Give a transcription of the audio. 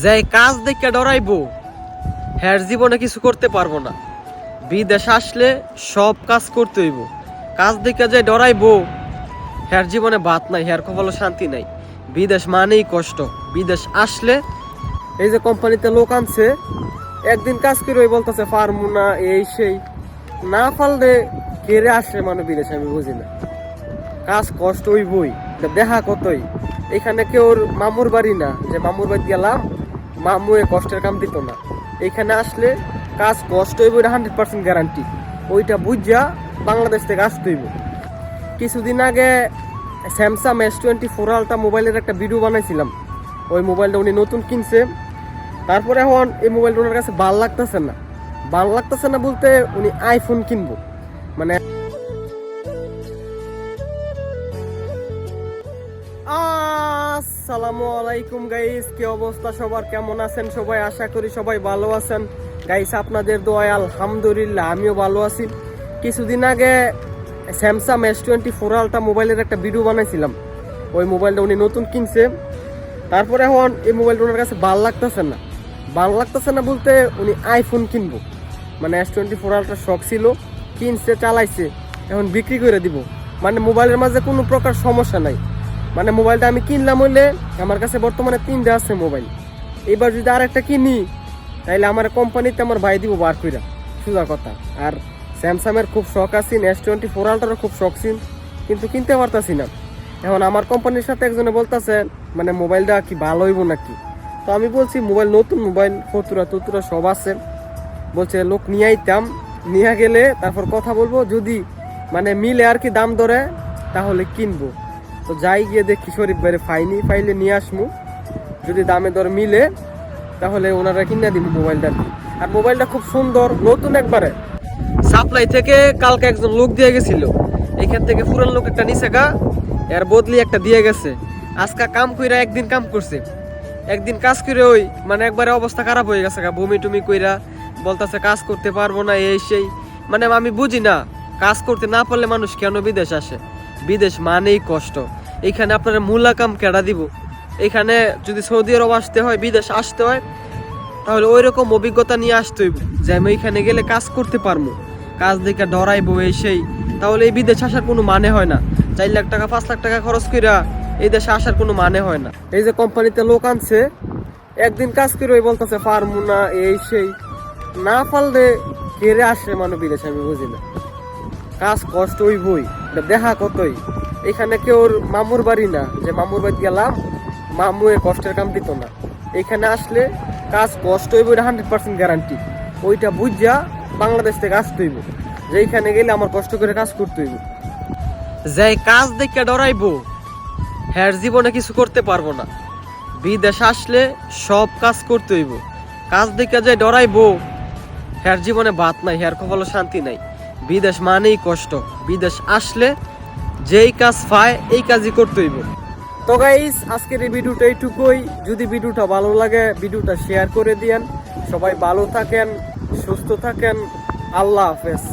যে কাজ দেখে ডরাইবো হ্যার জীবনে কিছু করতে পারব না। বিদেশ আসলে সব কাজ করতে হইব। কাজ দেখে যে ডরাইবো হ্যার জীবনে ভাত নাই হ্যার কপালে শান্তি নাই। বিদেশ মানেই কষ্ট। বিদেশ আসলে এই যে কোম্পানিতে লোক আনছে, একদিন কাজ করে ওই বলতেছে পারমু না, এই সেই। না পারলে কেড়ে আসে মানে বিদেশ, আমি বুঝি না। কাজ কষ্ট ওই বই দেখা কতই। এখানে কেউ মামুর বাড়ি না? যে মামুর বাড়ি গেলাম মামু এ কষ্টের কাম দিত না। এখানে আসলে কাজ কষ্ট হইব এটা হান্ড্রেড পার্সেন্ট গ্যারান্টি ওইটা বুঝা বাংলাদেশ থেকে আসতে হইব। কিছুদিন আগে Samsung S twenty four ultra মোবাইলের একটা ভিডিও বানাইছিলাম। ওই মোবাইলটা উনি নতুন কিনছে। তারপরে এখন এই মোবাইলটা ওনার কাছে ভালো লাগতেছে না। ভালো লাগতেছে না বলতে উনি আইফোন কিনবো। মানে আসসালামু আলাইকুম গাইস কি অবস্থা? সবার কেমন আছেন? সবাই আশা করি সবাই ভালো আছেন। গাইস আপনাদের দোয়ায় আলহামদুলিল্লাহ, আমিও ভালো আছি। কিছুদিন আগে Samsung S twenty four ultra মোবাইলের একটা ভিডিও বানাইছিলাম। ওই মোবাইলটা উনি নতুন কিনছে। তারপরে এখন এই মোবাইলটা ওনার কাছে ভালো লাগতেছে না। ভালো লাগতেছে না বলতে উনি আইফোন কিনবো। মানে এস টোয়েন্টি ফোর আলটার শখ ছিল, কিনছে, চালাইছে, এখন বিক্রি করে দিব। মানে মোবাইলের মাঝে কোনো প্রকার সমস্যা নাই। মানে মোবাইলটা আমি কিনলাম হইলে আমার কাছে বর্তমানে তিনটে আছে মোবাইল। এবার যদি আর একটা কিনি, তাইলে আমার কোম্পানিতে আমার ভাই দিব বার কইরা। সোজা কথা। আর স্যামসাংয়ের খুব শখ আছি এস টোয়েন্টি ফোর আলটারও খুব শখ ছিল, কিন্তু কিনতে পারতাছি না। এখন আমার কোম্পানির সাথে একজনে বলতেছে মানে মোবাইলটা কি ভালো হইব নাকি? তো আমি বলছি, মোবাইল নতুন, মোবাইল ফতুরা টতুরা সব আছে। বলছে, লোক নিয়ে আইতাম, নিয়ে গেলে তারপর কথা বলব, যদি মানে মিলে আর কি দাম ধরে, তাহলে কিনবো। তো যাই গিয়ে দেখি শরীফ বাইরে ফাইনি, ফাইলে নিয়ে আসমু। যদি দামে দর মিলে, তাহলে ওনারা কিনে দিব মোবাইলটা। আর মোবাইলটা খুব সুন্দর, নতুন একবারে। সাপ্লাই থেকে কালকে একজন লোক দিয়ে গেছিল। এখান থেকে পুরান লোক একটা নিচে গা, এর বদলি একটা দিয়ে গেছে। আজকা কাম কইরা একদিন কাম করছে। একদিন কাজ করে ওই মানে একবারে অবস্থা খারাপ হয়ে গেছে গা, বমি টুমি কইরা। বলতাছে কাজ করতে পারব না, এই সেই। মানে আমি বুঝি না, কাজ করতে না পারলে মানুষ কেন বিদেশ আসে? বিদেশ মানেই কষ্ট। এখানে আপনার মূলা কাম কেডা দিব? এখানে যদি সৌদি আরব আসতে হয়, বিদেশ আসতে হয়, তাহলে ওই রকম অভিজ্ঞতা নিয়ে আসতে হইব যে আমি এখানে গেলে কাজ করতে পারব। কাজ দেখে ডরাইবো এই সেই। তাহলে এই বিদেশ আসার কোনো মানে হয় না। চার লাখ টাকা, পাঁচ লাখ টাকা খরচ কইরা এই দেশে আসার কোনো মানে হয় না। এই যে কোম্পানিতে লোক আনছে, একদিন কাজ করে ওই বলতেছে পারব না এই সেই। না পারলে কেড়ে আসে মানে বিদেশে, আমি বুঝি না। কাজ কষ্ট ওই বই দেখা কতই? এখানে কেউ মামুর বাড়ি না। যে মামুর বাড়ি গেলাম, মামু এ কষ্টের কাম দিত না। এখানে আসলে কাজ কষ্ট হইব, এটা হান্ড্রেড পার্সেন্ট গ্যারান্টি ওইটা বুঝা বাংলাদেশ থেকে আসতে হইব। যে এইখানে গেলে আমার কষ্ট করে কাজ করতে হইব। যে কাজ দেখে ডরাইবো হ্যার জীবনে কিছু করতে পারব না। বিদেশ আসলে সব কাজ করতে হইব। কাজ দেখে যে ডরাইবো হ্যার জীবনে ভাত নাই হ্যার কপালে শান্তি নাই। বিদেশ মানেই কষ্ট। বিদেশ আসলে যেই কাজ পায়, এই কাজই করতে হইব। তো গাইস আজকের এই ভিডিওটা এইটুকুই। যদি ভিডিওটা ভালো লাগে, ভিডিওটা শেয়ার করে দিয়েন। সবাই ভালো থাকেন, সুস্থ থাকেন। আল্লাহ হাফেজ।